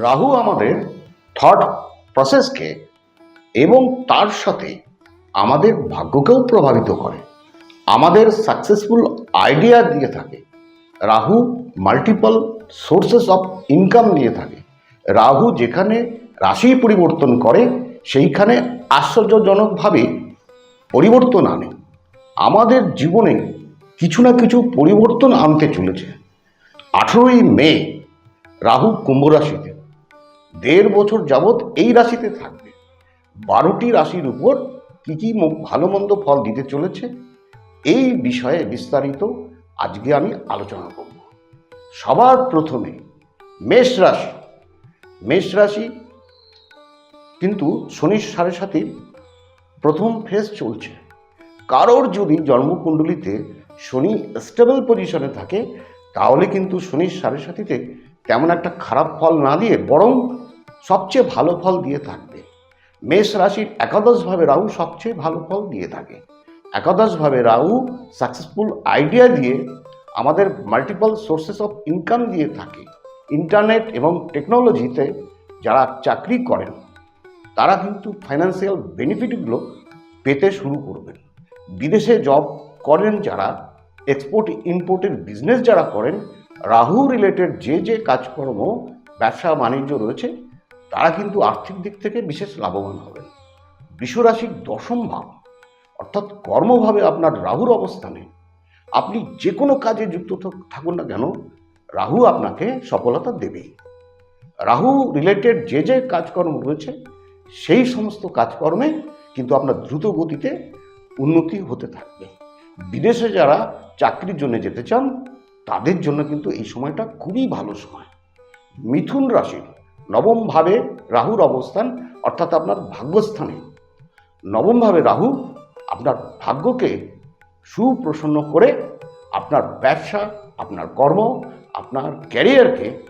রাহু আমাদের থট প্রসেসকে এবং তার সাথে আমাদের ভাগ্যকেও প্রভাবিত করে। আমাদের সাকসেসফুল আইডিয়া দিয়ে থাকে। Rahu multiple sources of income দিয়ে থাকে। রাহু যেখানে রাশি পরিবর্তন করে, সেইখানে আশ্চর্যজনকভাবে পরিবর্তন আনে। আমাদের জীবনে কিছু না কিছু পরিবর্তন আনতে চলেছে। আঠেরোই মে রাহু কুম্ভ রাশিতে। দেড় বছর যাবৎ এই রাশিতে থাকবে। বারোটি রাশির উপর কী কী ভালো মন্দ ফল দিতে চলেছে? এই বিষয়ে বিস্তারিত আজকে আমি আলোচনা করব। সবার প্রথমে মেষ রাশি। মেষ রাশি কিন্তু শনির সাড়ে সাথে প্রথম ফেজ চলছে। কারোর যদি জন্মকুণ্ডলিতে শনি স্টেবল পজিশনে থাকে, তাহলে কিন্তু শনির সাড়ে সাথীতে তেমন একটা খারাপ ফল না দিয়ে বরং সবচেয়ে ভালো ফল দিয়ে থাকবে। মেষ রাশির একাদশভাবে রাহু সবচেয়ে ভালো ফল দিয়ে থাকে। একাদশভাবে রাহু সাকসেসফুল আইডিয়া দিয়ে আমাদের মাল্টিপল সোর্সেস অফ ইনকাম দিয়ে থাকে। ইন্টারনেট এবং টেকনোলজিতে যারা চাকরি করেন, তারা কিন্তু ফাইন্যান্সিয়াল বেনিফিটগুলো পেতে শুরু করবেন। বিদেশে জব করেন যারা এক্সপোর্ট ইম্পোর্টের বিজনেস যারা করেন, রাহু রিলেটেড যে যে কাজকর্ম, ব্যবসা, বাণিজ্য রয়েছে তারা কিন্তু আর্থিক দিক থেকে বিশেষ লাভবান হবেন বিশ্বরাশির দশম ভাব, অর্থাৎ কর্মভাবে আপনার রাহুর অবস্থানে, আপনি যে কোনো কাজে যুক্ত থাকুন না কেন, রাহু আপনাকে সফলতা দেবেই। রাহু রিলেটেড যে যে কাজকর্ম রয়েছে, সেই সমস্ত কাজকর্মে কিন্তু আপনার দ্রুত গতিতে উন্নতি হতে থাকবে। বিদেশে যারা চাকরির জন্য যেতে চান, তাদের জন্য কিন্তু এই সময়টা খুবই ভালো সময়। মিথুন রাশির নবম ভাবে রাহুর অবস্থান, অর্থাৎ আপনার ভাগ্যস্থানে। নবম ভাবে রাহু আপনার ভাগ্যকে সুপ্রসন্ন করে আপনার ব্যবসা, আপনার কর্ম, আপনার ক্যারিয়ারকে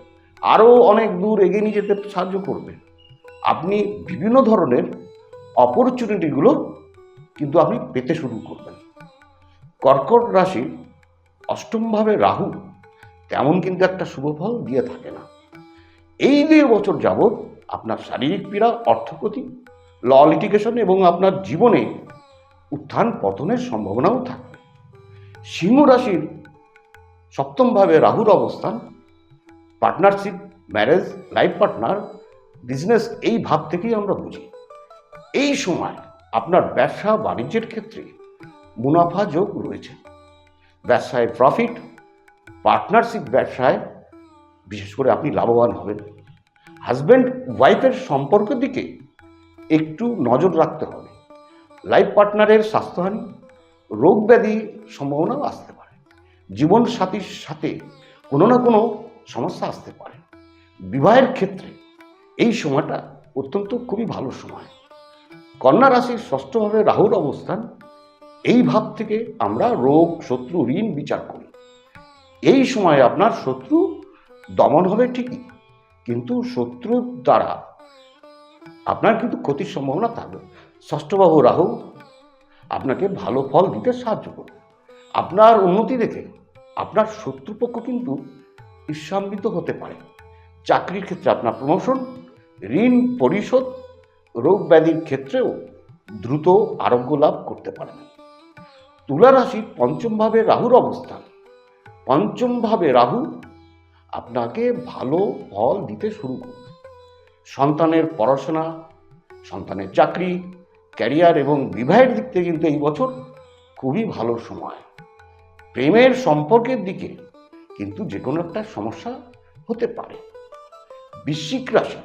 আরও অনেক দূর এগিয়ে নিয়ে যেতে সাহায্য করবে। আপনি বিভিন্ন ধরনের অপরচুনিটিগুলো কিন্তু আপনি পেতে শুরু করবেন। কর্কট রাশি অষ্টমভাবে রাহু তেমন কিন্তু একটা শুভ ফল দিয়ে থাকে না। এই দেড় বছর যাবৎ আপনার শারীরিক পীড়া অর্থক্ষতি ল লিটিগেশন এবং আপনার জীবনে উত্থান পতনের সম্ভাবনাও থাকবে। সিংহ রাশির সপ্তমভাবে রাহুর অবস্থান partnership marriage life partner business এই ভাব থেকেই আমরা বুঝি। এই সময় আপনার ব্যবসা বাণিজ্যের ক্ষেত্রে মুনাফা যোগ রয়েছে। ব্যবসায় প্রফিট পার্টনারশিপ ব্যবসায় বিশেষ করে আপনি লাভবান হবেন। হাজব্যান্ড ওয়াইফের সম্পর্কের দিকে একটু নজর রাখতে হবে। লাইফ পার্টনারের স্বাস্থ্যহানি, রোগ ব্যাধি সম্ভাবনাও আসতে পারে। জীবন সাথীর সাথে কোনো না কোনো সমস্যা আসতে পারে। বিবাহের ক্ষেত্রে এই সময়টা অত্যন্ত খুবই ভালো সময়। কন্যা রাশির ষষ্ঠভাবে রাহুর অবস্থান, এই ভাব থেকে আমরা রোগ, শত্রু, ঋণ বিচার করি। এই সময় আপনার শত্রু দমন হবে ঠিকই, কিন্তু শত্রুর দ্বারা আপনার কিন্তু ক্ষতির সম্ভাবনা থাকবে। ষষ্ঠবাহু রাহু আপনাকে ভালো ফল দিতে সাহায্য করবে। আপনার উন্নতি দেখে আপনার শত্রুপক্ষ কিন্তু ঈর্ষান্বিত হতে পারে। চাকরির ক্ষেত্রে আপনার প্রমোশন ঋণ পরিশোধ, রোগ ব্যাধির ক্ষেত্রেও দ্রুত আরোগ্য লাভ করতে পারেন। তুলা রাশির পঞ্চমভাবে রাহুর অবস্থান। পঞ্চমভাবে রাহু আপনাকে ভালো ফল দিতে শুরু করবে। সন্তানের পড়াশোনা, সন্তানের চাকরি, ক্যারিয়ার এবং বিবাহের দিক থেকে কিন্তু এই বছর খুবই ভালো সময়। প্রেমের সম্পর্কের দিকে কিন্তু যে কোনো একটা সমস্যা হতে পারে। বৃশ্চিক রাশি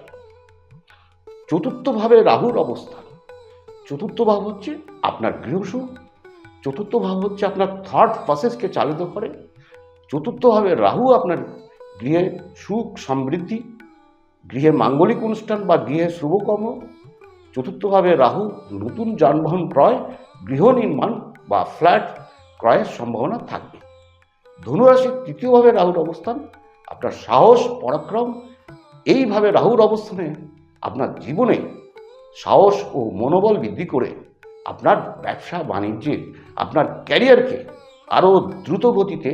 চতুর্থভাবে রাহুর অবস্থান চতুর্থ ভাব হচ্ছে আপনার গৃহসুখ, চতুর্থ ভাব হচ্ছে আপনার থার্ড প্রসেসকে চালিত করে। চতুর্থভাবে রাহু আপনার গৃহে সুখ সমৃদ্ধি, গৃহে মাঙ্গলিক অনুষ্ঠান বা গৃহে শুভকর্ম, চতুর্থভাবে রাহু, নতুন যানবাহন ক্রয়, গৃহ নির্মাণ বা ফ্ল্যাট ক্রয়ের সম্ভাবনা থাকবে। ধনুরাশির তৃতীয়ভাবে রাহুর অবস্থান, আপনার সাহস, পরাক্রম, এইভাবে রাহুর অবস্থানে আপনার জীবনে সাহস ও মনোবল বৃদ্ধি করে আপনার ব্যবসা বাণিজ্যে আপনার ক্যারিয়ারকে আরও দ্রুত গতিতে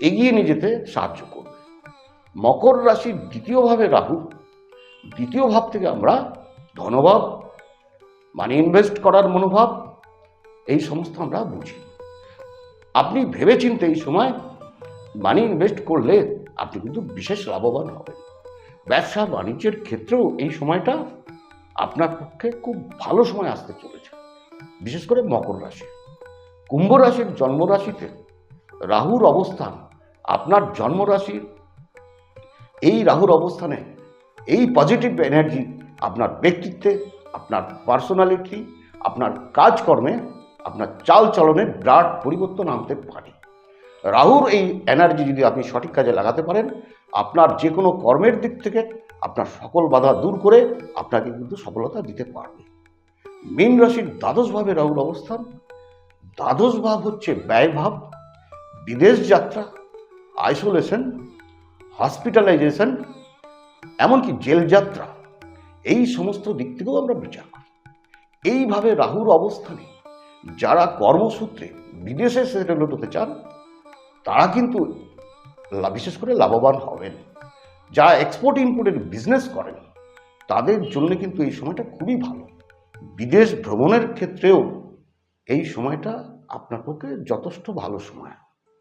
এগিয়ে নিয়ে যেতে সাহায্য করবে। মকর রাশির দ্বিতীয়ভাবে রাহু, দ্বিতীয় ভাব থেকে আমরা ধনভাব মানি ইনভেস্ট করার মনোভাব, এই সমস্ত আমরা বুঝি। আপনি ভেবেচিন্তে এই সময় মানি ইনভেস্ট করলে আপনি কিন্তু বিশেষ লাভবান হবেন। ব্যবসা বাণিজ্যের ক্ষেত্রেও এই সময়টা আপনার পক্ষে খুব ভালো সময় আসতে চলেছে, বিশেষ করে মকর রাশি। কুম্ভ রাশির জন্মরাশিতে রাহুর অবস্থান আপনার জন্মরাশির এই রাহুর অবস্থানে এই পজিটিভ এনার্জি আপনার ব্যক্তিত্বে, আপনার পার্সোনালিটি আপনার কাজকর্মে, আপনার চাল চলনে বিরাট পরিবর্তন আনতে পারে। রাহুর এই এনার্জি যদি আপনি সঠিক কাজে লাগাতে পারেন, আপনার যে কোনো কর্মের দিক থেকে আপনার সকল বাধা দূর করে আপনাকে কিন্তু সফলতা দিতে পারবে। মীন রাশির দ্বাদশ ভাবে রাহুর অবস্থান, দ্বাদশ ভাব হচ্ছে ব্যয়ভাব বিদেশ যাত্রা আইসোলেশন হসপিটালাইজেশন এমনকি জেল যাত্রা, এই সমস্ত দিক থেকেও আমরা বিচার করি। এইভাবে রাহুর অবস্থানে যারা কর্মসূত্রে বিদেশে সেটেল হতে চান, তারা কিন্তু বিশেষ করে লাভবান হবেন। যারা এক্সপোর্ট ইম্পোর্টের বিজনেস করেন, তাদের জন্য কিন্তু এই সময়টা খুবই ভালো। বিদেশ ভ্রমণের ক্ষেত্রেও এই সময়টা আপনার পক্ষে যথেষ্ট ভালো সময়।